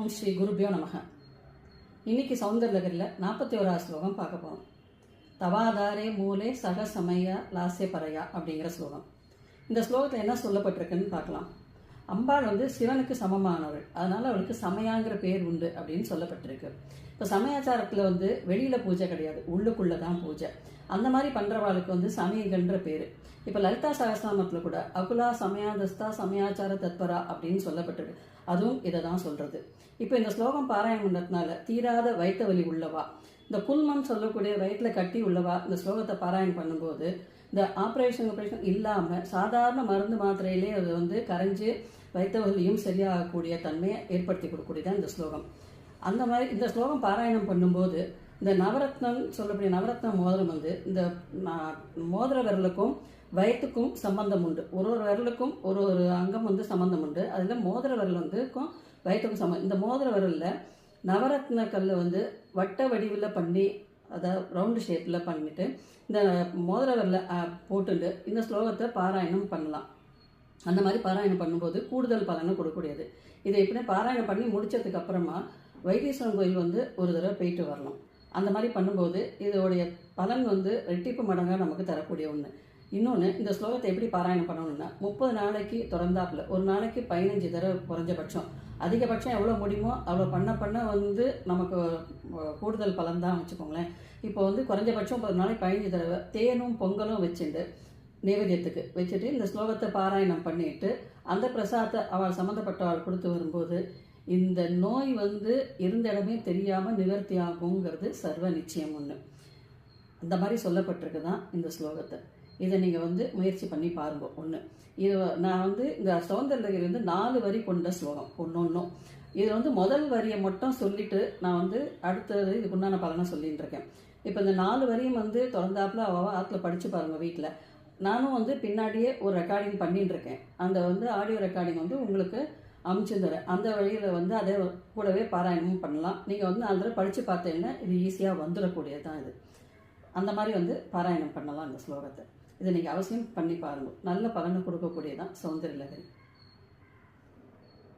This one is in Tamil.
ஓம் ஸ்ரீ குருபியோ நமக. இன்னைக்கு சௌந்தர்லகரில் நாற்பத்தி ஓராவது ஸ்லோகம் பார்க்க போகிறோம் தவாதாரே மூலே சக சமய லாசே பறையா அப்படிங்கிற ஸ்லோகம். இந்த ஸ்லோகத்தில் என்ன சொல்லப்பட்டிருக்குன்னு பார்க்கலாம். அம்பாள் வந்து சிவனுக்கு சமமானவள். அதனால அவளுக்கு சமயாங்கிற பேர் உண்டு அப்படின்னு சொல்லப்பட்டிருக்கு. இப்போ சமயாச்சாரத்தில் வந்து வெளியில் பூஜை கிடையாது. உள்ளுக்குள்ளே தான் பூஜை. அந்த மாதிரி பண்ணுறவாளுக்கு வந்து சமயங்கள்ன்ற பேர். இப்போ லலிதா சகஸ்நாமத்தில் கூட அகுலா சமயாதஸ்தா சமயாச்சார தத்பரா அப்படின்னு சொல்லப்பட்டிருக்கு அதுவும் இதை தான் சொல்கிறது இப்போ இந்த ஸ்லோகம் பாராயணம் பண்ணதுனால தீராத வயிற்று வலி உள்ளவா? இந்த புல்மம் சொல்லக்கூடிய வயிற்றில் கட்டி உள்ளவா? இந்த ஸ்லோகத்தை பாராயணம் பண்ணும்போது இந்த ஆப்ரேஷன் ஆப்ரேஷன் இல்லாமல் சாதாரண மருந்து மாத்திரையிலே அது வந்து கரைஞ்சு வைத்த வலியும் சரியாகக்கூடிய தன்மையை ஏற்படுத்தி கொடுக்கக்கூடியதான் இந்த ஸ்லோகம். அந்த மாதிரி இந்த ஸ்லோகம் பாராயணம் பண்ணும்போது இந்த நவரத்னம் சொல்லக்கூடிய நவரத்ன மோதிரம் வந்து இந்த மோதிர விரலுக்கும் வயத்துக்கும் சம்பந்தம் உண்டு. ஒரு ஒரு விரலுக்கும் ஒரு ஒரு அங்கம் வந்து சம்பந்தம் உண்டு. அதில் மோதிர விரல் வந்துக்கும் வயத்துக்கும் சம்பந்தம். இந்த மோதிர விரலில் நவரத்ன கல்லை வந்து வட்ட வடிவில் பண்ணி அதை ரவுண்டு ஷேப்பில் பண்ணிட்டு இந்த மோதிர விரலில் போட்டுட்டு இந்த ஸ்லோகத்தை பாராயணம் பண்ணலாம். அந்த மாதிரி பாராயணம் பண்ணும்போது கூடுதல் பலனை கொடுக்கக்கூடியது. இதை இப்படி பாராயணம் பண்ணி முடித்ததுக்கப்புறமா வைத்தீஸ்வரன் கோயில் வந்து ஒரு தடவை போயிட்டு வரலாம். அந்த மாதிரி பண்ணும்போது இதோடைய பலன் வந்து ரெட்டிப்பு மடங்காக நமக்கு தரக்கூடிய ஒன்று இன்னொன்று இந்த ஸ்லோகத்தை எப்படி பாராயணம் பண்ணணும்னா முப்பது நாளைக்கு திறந்தாப்புல ஒரு நாளைக்கு பதினஞ்சு தடவை குறைஞ்சபட்சம். அதிகபட்சம் எவ்வளோ முடியுமோ அவ்வளோ பண்ண பண்ண வந்து நமக்கு கூடுதல் பலன் தான் வச்சுக்கோங்களேன். இப்போ வந்து குறைஞ்சபட்சம் ஒரு நாளைக்கு பதினஞ்சு தடவை தேனும் பொங்கலும் வச்சுட்டு நைவேத்தியத்துக்கு வச்சுட்டு இந்த ஸ்லோகத்தை பாராயணம் பண்ணிட்டு அந்த பிரசாதத்தை அவள் சம்மந்தப்பட்டவள் கொடுத்து வரும்போது இந்த நோய் வந்து இருந்த இடமே தெரியாமல் நிவர்த்தி ஆகுங்கிறது சர்வ நிச்சயம் ஒன்று அந்த மாதிரி சொல்லப்பட்டிருக்கு தான் இந்த ஸ்லோகத்தை. இதை நீங்கள் வந்து முயற்சி பண்ணி பாருங்க ஒன்று இது நான் வந்து இந்த சௌந்தர்யகிரி வந்து நாலு வரி கொண்ட ஸ்லோகம் ஒன்று ஒன்றும் இது வந்து முதல் வரியை மட்டும் சொல்லிட்டு நான் வந்து அடுத்தது இதுக்கு உண்டான பலனை சொல்லிட்டு இருக்கேன். இப்போ இந்த நாலு வரியும் வந்து திறந்தாப்புல அவள் ஆற்றுல படித்து பாருங்கள் வீட்டில் நானும் வந்து பின்னாடியே ஒரு ரெக்கார்டிங் பண்ணிட்டு இருக்கேன். அந்த வந்து ஆடியோ ரெக்கார்டிங் வந்து உங்களுக்கு அமுச்சு தரேன் அந்த வழியில் வந்து அதே கூடவே பாராயணமும் பண்ணலாம். நீங்கள் வந்து நாலு தடவை படித்து பார்த்தீங்கன்னா இது ஈஸியாக வந்துடக்கூடியது தான் இது. அந்த மாதிரி வந்து பாராயணம் பண்ணலாம் அந்த ஸ்லோகத்தை. இதை நீங்கள் அவசியம் பண்ணி பாருங்கள் நல்ல பலனை கொடுக்கக்கூடியதான் சௌந்தர்ய லகரி